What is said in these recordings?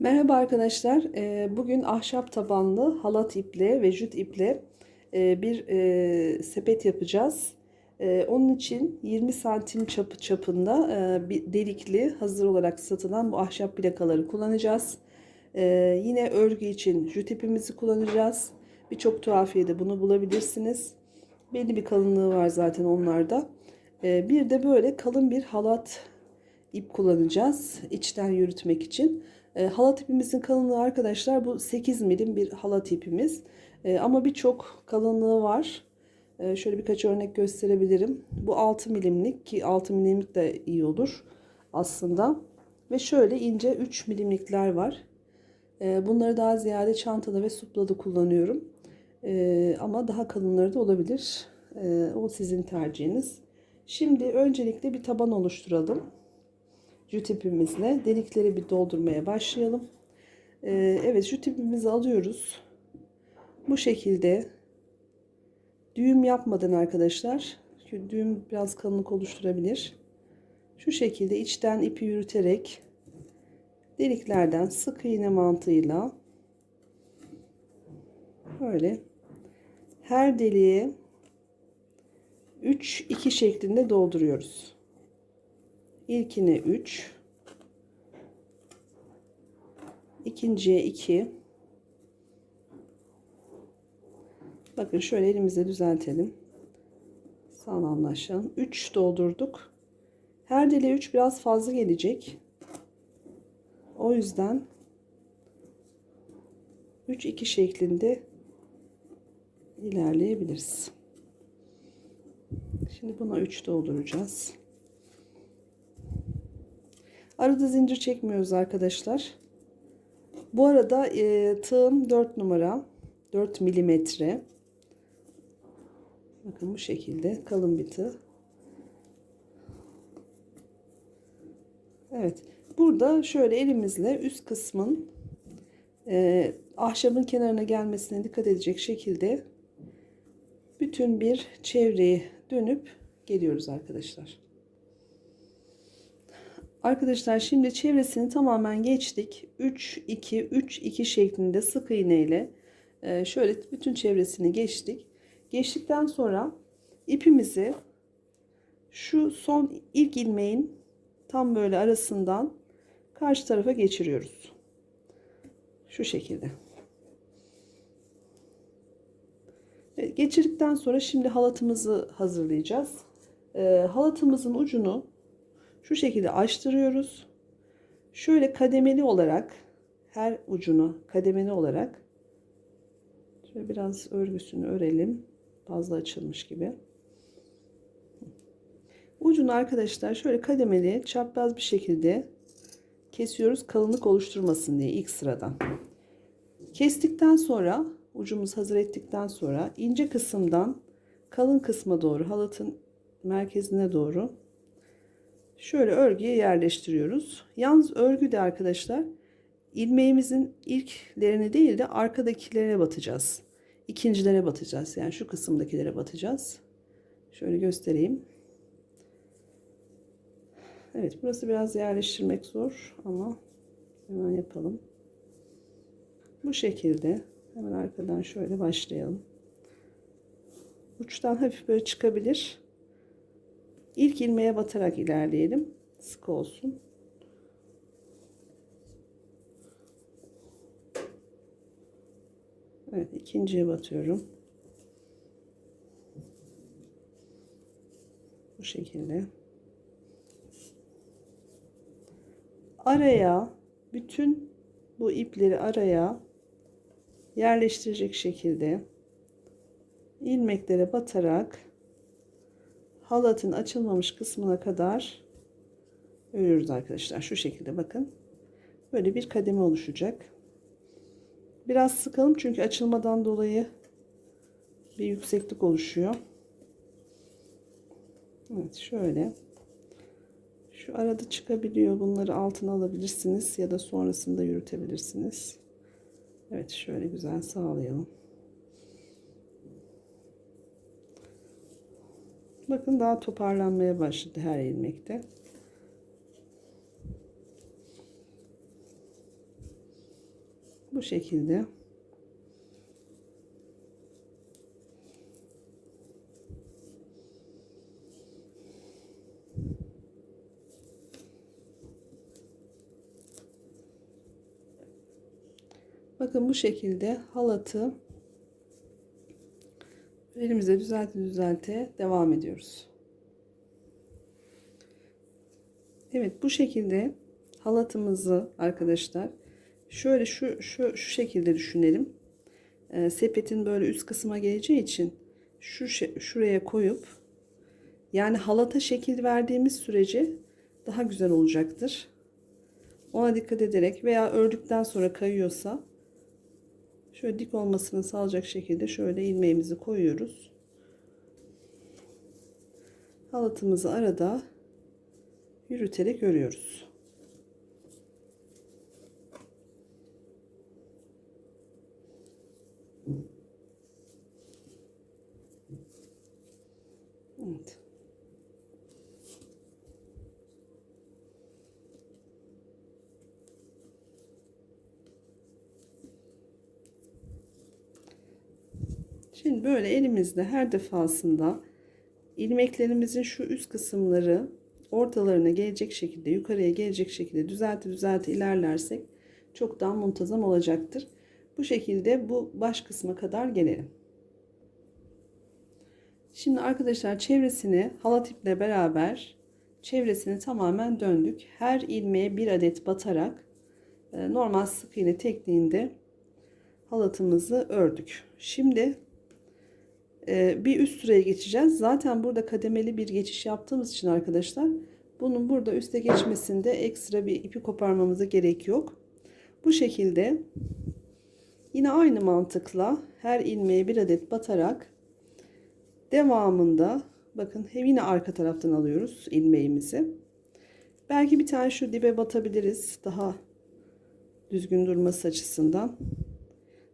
Merhaba arkadaşlar. Ee, Bugün ahşap tabanlı halat iple ve jüt iple e, bir e, sepet yapacağız. E, Onun için 20 santim çapı çapında bir delikli hazır olarak satılan bu ahşap plakaları kullanacağız. Yine örgü için jüt ipimizi kullanacağız. Birçok tuhafiyede bunu bulabilirsiniz. Belli bir kalınlığı var zaten onlarda. Bir de böyle kalın bir halat ip kullanacağız içten yürütmek için. E, halat ipimizin kalınlığı arkadaşlar bu 8 milim bir halat ipimiz. E, ama birçok kalınlığı var. E, şöyle birkaç örnek gösterebilirim. Bu 6 milimlik ki 6 milimlik de iyi olur aslında. Ve şöyle ince 3 milimlikler var. E, bunları daha ziyade çantada ve suplada kullanıyorum. E, ama daha kalınları da olabilir. E, o sizin tercihiniz. Şimdi öncelikle bir taban oluşturalım jüt ipimizle delikleri bir doldurmaya başlayalım. Ee, evet jüt ipimizi alıyoruz. Bu şekilde düğüm yapmadan arkadaşlar. Çünkü düğüm biraz kalınlık oluşturabilir. Şu şekilde içten ipi yürüterek deliklerden sık iğne mantığıyla böyle her deliğe 3 2 şeklinde dolduruyoruz. İlkine 3. ikinciye 2. Bakın şöyle elimizle düzeltelim. Sağlamlaşalım. 3 doldurduk. Her deliğe 3 biraz fazla gelecek. O yüzden 3 2 şeklinde ilerleyebiliriz. Şimdi buna 3 dolduracağız. Arada zincir çekmiyoruz arkadaşlar. Bu arada e, tığım 4 numara. 4 milimetre. Bakın bu şekilde kalın bir tığ. Evet. Burada şöyle elimizle üst kısmın e, ahşabın kenarına gelmesine dikkat edecek şekilde bütün bir çevreyi dönüp geliyoruz arkadaşlar. Arkadaşlar şimdi çevresini tamamen geçtik. 3 2 3 2 şeklinde sık iğne ile e, şöyle bütün çevresini geçtik. Geçtikten sonra ipimizi şu son ilk ilmeğin tam böyle arasından karşı tarafa geçiriyoruz. Şu şekilde. Evet, geçirdikten sonra şimdi halatımızı hazırlayacağız. E, halatımızın ucunu şu şekilde açtırıyoruz. Şöyle kademeli olarak her ucunu kademeli olarak şöyle biraz örgüsünü örelim. Fazla açılmış gibi. Ucunu arkadaşlar şöyle kademeli çapraz bir şekilde kesiyoruz kalınlık oluşturmasın diye ilk sıradan. Kestikten sonra ucumuzu hazır ettikten sonra ince kısımdan kalın kısma doğru halatın merkezine doğru şöyle örgüye yerleştiriyoruz. Yalnız örgü de arkadaşlar ilmeğimizin ilklerine değil de arkadakilere batacağız. İkincilere batacağız. Yani şu kısımdakilere batacağız. Şöyle göstereyim. Evet burası biraz yerleştirmek zor ama hemen yapalım. Bu şekilde hemen arkadan şöyle başlayalım. Uçtan hafif böyle çıkabilir. İlk ilmeğe batarak ilerleyelim. Sık olsun. Evet ikinciye batıyorum. Bu şekilde. Araya bütün bu ipleri araya yerleştirecek şekilde ilmeklere batarak halatın açılmamış kısmına kadar örüyoruz arkadaşlar. Şu şekilde bakın. Böyle bir kademe oluşacak. Biraz sıkalım çünkü açılmadan dolayı bir yükseklik oluşuyor. Evet şöyle. Şu arada çıkabiliyor. Bunları altına alabilirsiniz ya da sonrasında yürütebilirsiniz. Evet şöyle güzel sağlayalım. Bakın daha toparlanmaya başladı her ilmekte. Bu şekilde. Bakın bu şekilde halatı elimizle düzelte düzelte devam ediyoruz. Evet bu şekilde halatımızı arkadaşlar şöyle şu şu şu şekilde düşünelim. Ee, sepetin böyle üst kısma geleceği için şu şuraya koyup yani halata şekil verdiğimiz sürece daha güzel olacaktır. Ona dikkat ederek veya ördükten sonra kayıyorsa şöyle dik olmasını sağlayacak şekilde şöyle ilmeğimizi koyuyoruz. Halatımızı arada yürüterek örüyoruz. Evet. Şimdi böyle elimizde her defasında ilmeklerimizin şu üst kısımları ortalarına gelecek şekilde yukarıya gelecek şekilde düzelte düzelte ilerlersek çok daha muntazam olacaktır. Bu şekilde bu baş kısma kadar gelelim. Şimdi arkadaşlar çevresini halat iple beraber çevresini tamamen döndük. Her ilmeğe bir adet batarak e, normal sık iğne tekniğinde halatımızı ördük. Şimdi bir üst sıraya geçeceğiz. Zaten burada kademeli bir geçiş yaptığımız için arkadaşlar bunun burada üste geçmesinde ekstra bir ipi koparmamıza gerek yok. Bu şekilde yine aynı mantıkla her ilmeğe bir adet batarak devamında bakın yine arka taraftan alıyoruz ilmeğimizi. Belki bir tane şu dibe batabiliriz daha düzgün durması açısından.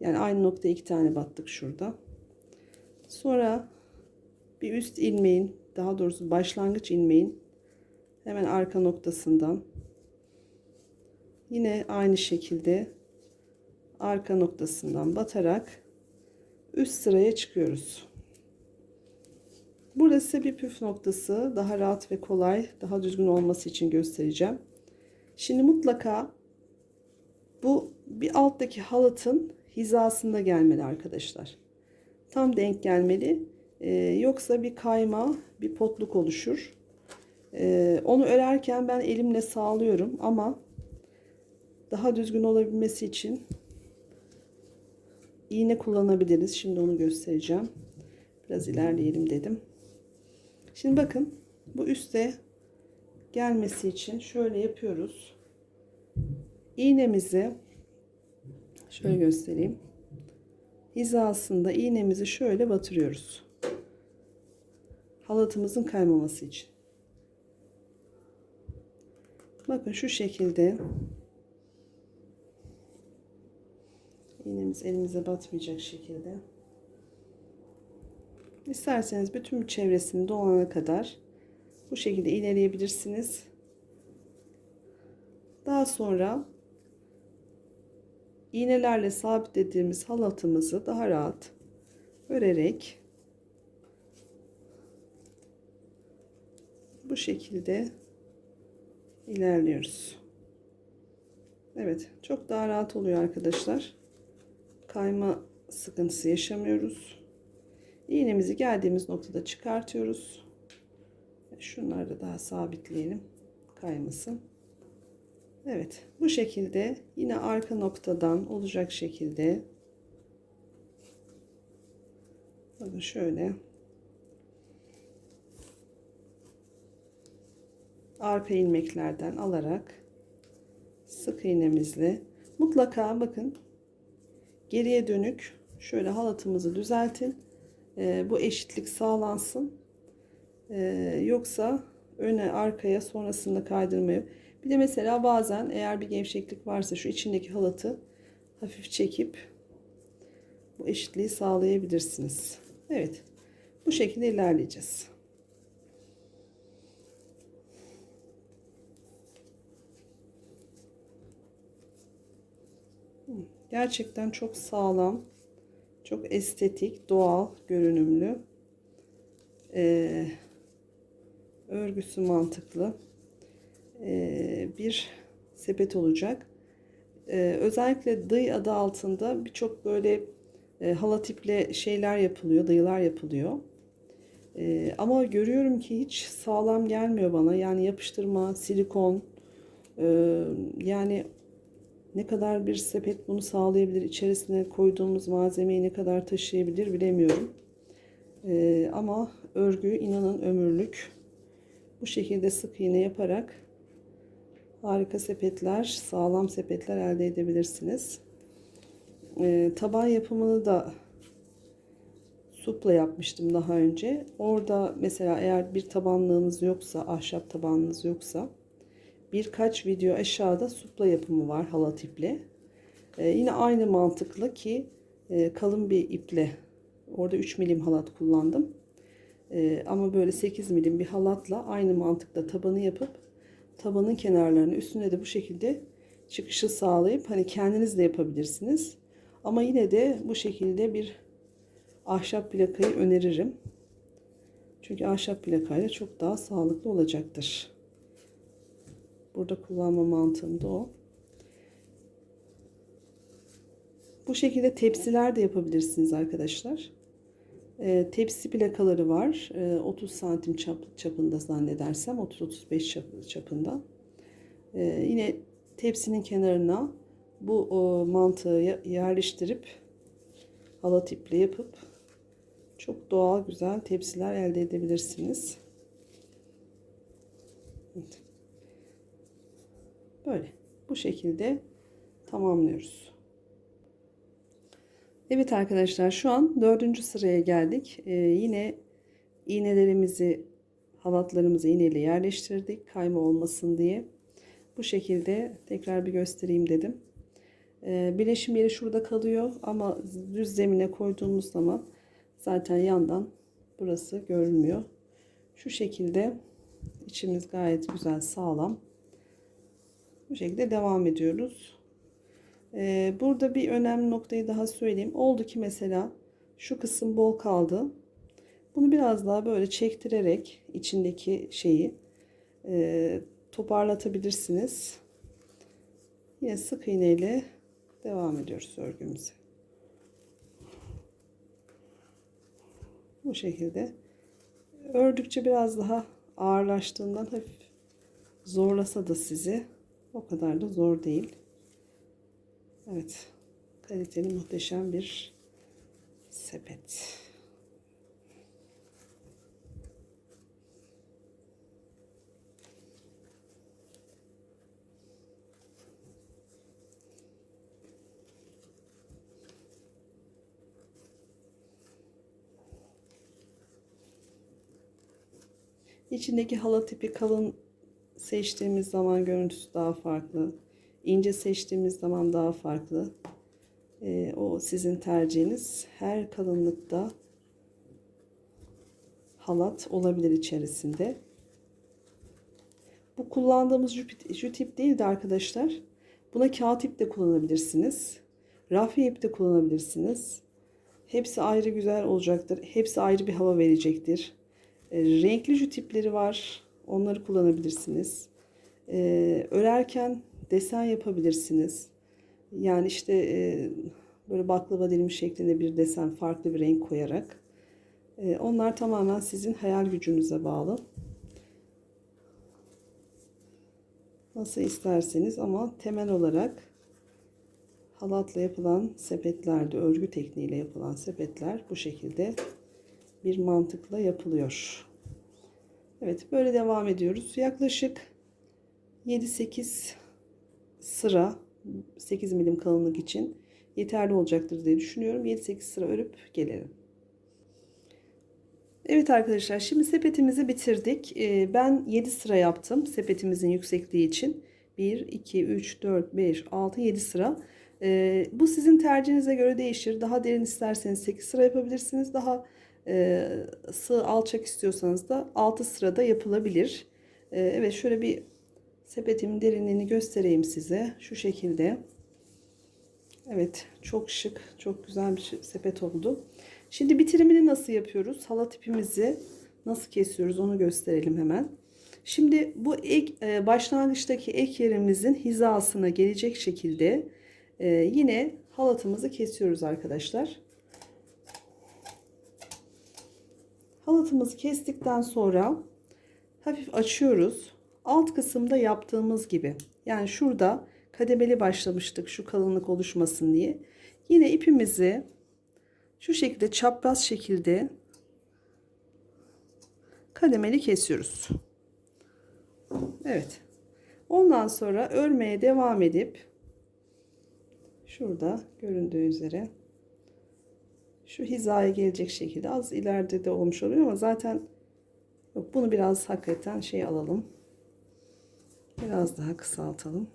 Yani aynı noktaya iki tane battık şurada. Sonra bir üst ilmeğin daha doğrusu başlangıç ilmeğin hemen arka noktasından yine aynı şekilde arka noktasından batarak üst sıraya çıkıyoruz. Burası bir püf noktası. Daha rahat ve kolay, daha düzgün olması için göstereceğim. Şimdi mutlaka bu bir alttaki halatın hizasında gelmeli arkadaşlar. Tam denk gelmeli. Ee, yoksa bir kayma, bir potluk oluşur. Ee, onu örerken ben elimle sağlıyorum ama daha düzgün olabilmesi için iğne kullanabiliriz. Şimdi onu göstereceğim. Biraz ilerleyelim dedim. Şimdi bakın bu üste gelmesi için şöyle yapıyoruz. İğnemizi şöyle göstereyim. Hizasında iğnemizi şöyle batırıyoruz. Halatımızın kaymaması için. Bakın şu şekilde iğnemiz elimize batmayacak şekilde İsterseniz bütün çevresini dolana kadar bu şekilde ilerleyebilirsiniz. Daha sonra iğnelerle sabitlediğimiz halatımızı daha rahat örerek bu şekilde ilerliyoruz. Evet, çok daha rahat oluyor arkadaşlar. Kayma sıkıntısı yaşamıyoruz. İğnemizi geldiğimiz noktada çıkartıyoruz. Şunları da daha sabitleyelim. Kaymasın. Evet. Bu şekilde yine arka noktadan olacak şekilde bakın şöyle arka ilmeklerden alarak sık iğnemizle mutlaka bakın geriye dönük şöyle halatımızı düzeltin e, bu eşitlik sağlansın. E, yoksa öne arkaya sonrasında kaydırmayı. Bir de mesela bazen eğer bir gevşeklik varsa şu içindeki halatı hafif çekip bu eşitliği sağlayabilirsiniz. Evet. Bu şekilde ilerleyeceğiz. Gerçekten çok sağlam, çok estetik, doğal görünümlü. Ee, örgüsü mantıklı bir sepet olacak. Ee, özellikle dıy adı altında birçok böyle e, halat iple şeyler yapılıyor, dayılar yapılıyor. Ama görüyorum ki hiç sağlam gelmiyor bana. Yani yapıştırma, silikon, e, yani ne kadar bir sepet bunu sağlayabilir, içerisine koyduğumuz malzemeyi ne kadar taşıyabilir bilemiyorum. Ama örgü inanın ömürlük. Bu şekilde sık iğne yaparak harika sepetler, sağlam sepetler elde edebilirsiniz. Ee, taban yapımını da supla yapmıştım daha önce. Orada mesela eğer bir tabanlığınız yoksa, ahşap tabanınız yoksa birkaç video aşağıda supla yapımı var halat iple. Ee, yine aynı mantıklı ki e, kalın bir iple orada 3 milim halat kullandım. Ee, ama böyle 8 milim bir halatla aynı mantıkla tabanı yapıp tabanın kenarlarını üstüne de bu şekilde çıkışı sağlayıp hani kendiniz de yapabilirsiniz. Ama yine de bu şekilde bir ahşap plakayı öneririm. Çünkü ahşap plakayla çok daha sağlıklı olacaktır. Burada kullanma mantığım da o. Bu şekilde tepsiler de yapabilirsiniz arkadaşlar. E, tepsi plakaları var. E, 30 santim çap, çapında zannedersem. 30-35 çap, çapında. E, yine tepsinin kenarına bu o, mantığı yerleştirip halat iple yapıp çok doğal güzel tepsiler elde edebilirsiniz. Böyle. Bu şekilde tamamlıyoruz. Evet arkadaşlar şu an dördüncü sıraya geldik. Ee, yine iğnelerimizi halatlarımızı iğneyle yerleştirdik. Kayma olmasın diye. Bu şekilde tekrar bir göstereyim dedim. Ee, birleşim yeri şurada kalıyor ama düz zemine koyduğumuz zaman zaten yandan burası görünmüyor. Şu şekilde içimiz gayet güzel sağlam. Bu şekilde devam ediyoruz. Ee, burada bir önemli noktayı daha söyleyeyim. Oldu ki mesela şu kısım bol kaldı. Bunu biraz daha böyle çektirerek içindeki şeyi e, toparlatabilirsiniz. Yine sık iğne ile devam ediyoruz örgümüze. Bu şekilde ördükçe biraz daha ağırlaştığından hafif zorlasa da sizi o kadar da zor değil. Evet. Kaliteli muhteşem bir sepet. İçindeki halat tipi kalın seçtiğimiz zaman görüntüsü daha farklı. İnce seçtiğimiz zaman daha farklı. E, o sizin tercihiniz. Her kalınlıkta halat olabilir içerisinde. Bu kullandığımız jüt ip değil de arkadaşlar. Buna kağıt ip de kullanabilirsiniz. Rafi ip de kullanabilirsiniz. Hepsi ayrı güzel olacaktır. Hepsi ayrı bir hava verecektir. E, renkli jüt ipleri var. Onları kullanabilirsiniz. E, örerken desen yapabilirsiniz. Yani işte e, böyle baklava dilimi şeklinde bir desen farklı bir renk koyarak. E, onlar tamamen sizin hayal gücünüze bağlı. Nasıl isterseniz ama temel olarak halatla yapılan sepetlerde, örgü tekniğiyle yapılan sepetler bu şekilde bir mantıkla yapılıyor. Evet böyle devam ediyoruz. Yaklaşık 7-8 sıra 8 milim kalınlık için yeterli olacaktır diye düşünüyorum. 7-8 sıra örüp gelelim. Evet arkadaşlar şimdi sepetimizi bitirdik. Ee, ben 7 sıra yaptım sepetimizin yüksekliği için. 1, 2, 3, 4, 5, 6, 7 sıra. Ee, bu sizin tercihinize göre değişir. Daha derin isterseniz 8 sıra yapabilirsiniz. Daha e, sığ alçak istiyorsanız da 6 sırada yapılabilir. Ee, evet şöyle bir sepetimin derinliğini göstereyim size. Şu şekilde. Evet, çok şık, çok güzel bir sepet oldu. Şimdi bitirimini nasıl yapıyoruz? Halat ipimizi nasıl kesiyoruz onu gösterelim hemen. Şimdi bu ek, e, başlangıçtaki ek yerimizin hizasına gelecek şekilde e, yine halatımızı kesiyoruz arkadaşlar. Halatımızı kestikten sonra hafif açıyoruz. Alt kısımda yaptığımız gibi. Yani şurada kademeli başlamıştık şu kalınlık oluşmasın diye. Yine ipimizi şu şekilde çapraz şekilde kademeli kesiyoruz. Evet. Ondan sonra örmeye devam edip şurada göründüğü üzere şu hizaya gelecek şekilde az ileride de olmuş oluyor ama zaten yok bunu biraz hakikaten şey alalım. Biraz daha kısaltalım.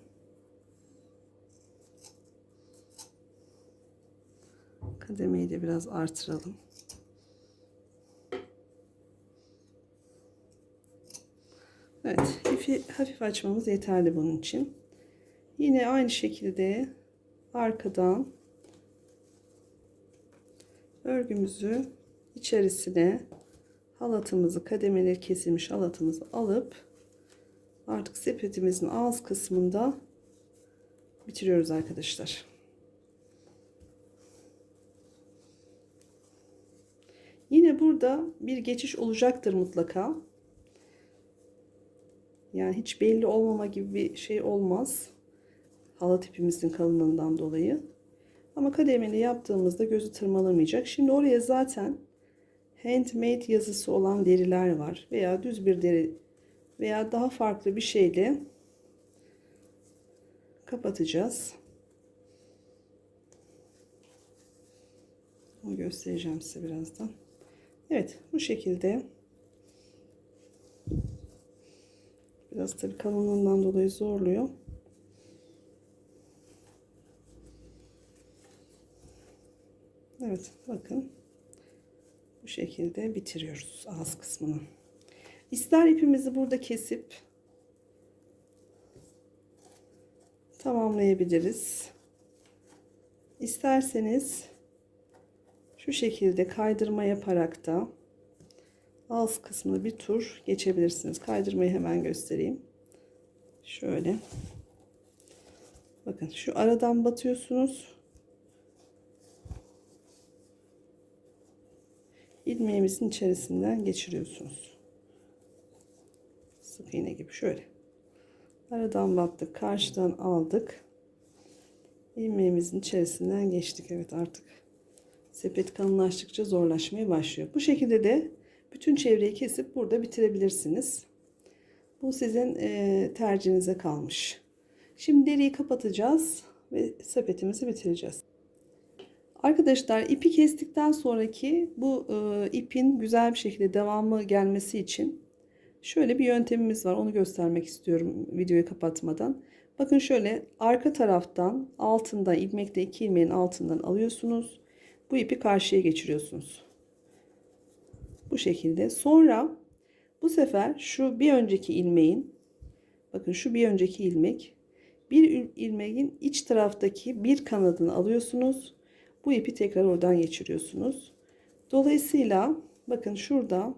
Kademeyi de biraz artıralım. Evet, ipi hafif açmamız yeterli bunun için. Yine aynı şekilde arkadan örgümüzü içerisine halatımızı kademeli kesilmiş halatımızı alıp artık sepetimizin ağız kısmında bitiriyoruz arkadaşlar. Yine burada bir geçiş olacaktır mutlaka. Yani hiç belli olmama gibi bir şey olmaz. Halat ipimizin kalınlığından dolayı. Ama kademeli yaptığımızda gözü tırmalamayacak. Şimdi oraya zaten handmade yazısı olan deriler var. Veya düz bir deri veya daha farklı bir şeyle kapatacağız. Onu göstereceğim size birazdan. Evet bu şekilde biraz tabii kalınlığından dolayı zorluyor. Evet bakın bu şekilde bitiriyoruz ağız kısmını. İster ipimizi burada kesip tamamlayabiliriz. İsterseniz şu şekilde kaydırma yaparak da ağız kısmını bir tur geçebilirsiniz. Kaydırmayı hemen göstereyim. Şöyle. Bakın şu aradan batıyorsunuz. ilmeğimizin içerisinden geçiriyorsunuz. Sık iğne gibi şöyle. Aradan battık, karşıdan aldık. ilmeğimizin içerisinden geçtik. Evet artık sepet kalınlaştıkça zorlaşmaya başlıyor. Bu şekilde de bütün çevreyi kesip burada bitirebilirsiniz. Bu sizin e, tercihinize kalmış. Şimdi deriyi kapatacağız ve sepetimizi bitireceğiz. Arkadaşlar ipi kestikten sonraki bu e, ipin güzel bir şekilde devamı gelmesi için şöyle bir yöntemimiz var. Onu göstermek istiyorum videoyu kapatmadan. Bakın şöyle arka taraftan altından ilmekte iki ilmeğin altından alıyorsunuz. Bu ipi karşıya geçiriyorsunuz. Bu şekilde. Sonra bu sefer şu bir önceki ilmeğin bakın şu bir önceki ilmek bir ilmeğin iç taraftaki bir kanadını alıyorsunuz bu ipi tekrar oradan geçiriyorsunuz. Dolayısıyla bakın şurada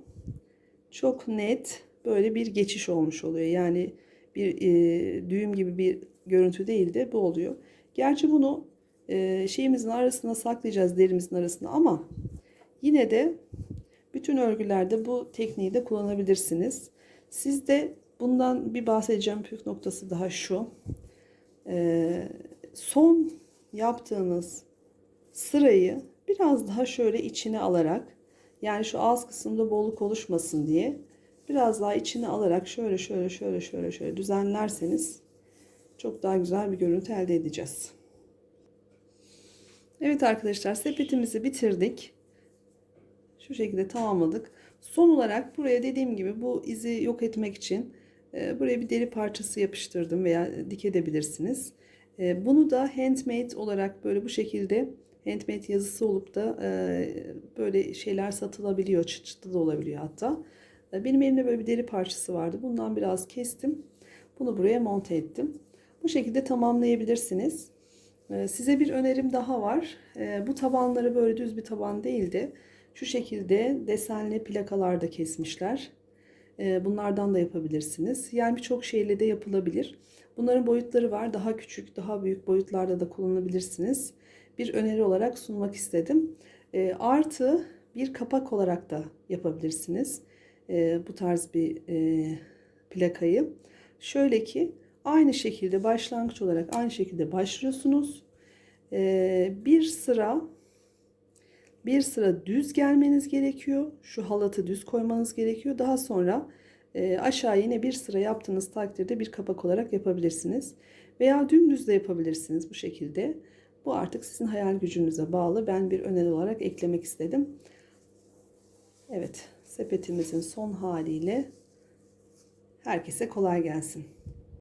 çok net böyle bir geçiş olmuş oluyor. Yani bir e, düğüm gibi bir görüntü değil de bu oluyor. Gerçi bunu e, şeyimizin arasına saklayacağız derimizin arasına ama yine de bütün örgülerde bu tekniği de kullanabilirsiniz. Siz de bundan bir bahsedeceğim püf noktası daha şu. E, son yaptığınız sırayı biraz daha şöyle içine alarak yani şu ağız kısmında bolluk oluşmasın diye biraz daha içine alarak şöyle şöyle şöyle şöyle şöyle düzenlerseniz çok daha güzel bir görüntü elde edeceğiz. Evet arkadaşlar sepetimizi bitirdik. Şu şekilde tamamladık. Son olarak buraya dediğim gibi bu izi yok etmek için e, buraya bir deri parçası yapıştırdım veya dikebilirsiniz. E, bunu da handmade olarak böyle bu şekilde handmade yazısı olup da e, böyle şeyler satılabiliyor. Çıt çıtlı da olabiliyor hatta. E, benim elimde böyle bir deri parçası vardı. Bundan biraz kestim. Bunu buraya monte ettim. Bu şekilde tamamlayabilirsiniz. Ee, Size bir önerim daha var. Ee, Bu tabanları böyle düz bir taban değil de şu şekilde desenli plakalarda kesmişler. Bunlardan da yapabilirsiniz. Yani birçok şeyle de yapılabilir. Bunların boyutları var. Daha küçük, daha büyük boyutlarda da kullanabilirsiniz. Bir öneri olarak sunmak istedim. Artı bir kapak olarak da yapabilirsiniz. Ee, Bu tarz bir e, plakayı. Şöyle ki aynı şekilde başlangıç olarak aynı şekilde başlıyorsunuz. Ee, bir sıra bir sıra düz gelmeniz gerekiyor. Şu halatı düz koymanız gerekiyor. Daha sonra e, aşağı yine bir sıra yaptığınız takdirde bir kapak olarak yapabilirsiniz. Veya dümdüz de yapabilirsiniz bu şekilde. Bu artık sizin hayal gücünüze bağlı. Ben bir öneri olarak eklemek istedim. Evet, sepetimizin son haliyle herkese kolay gelsin.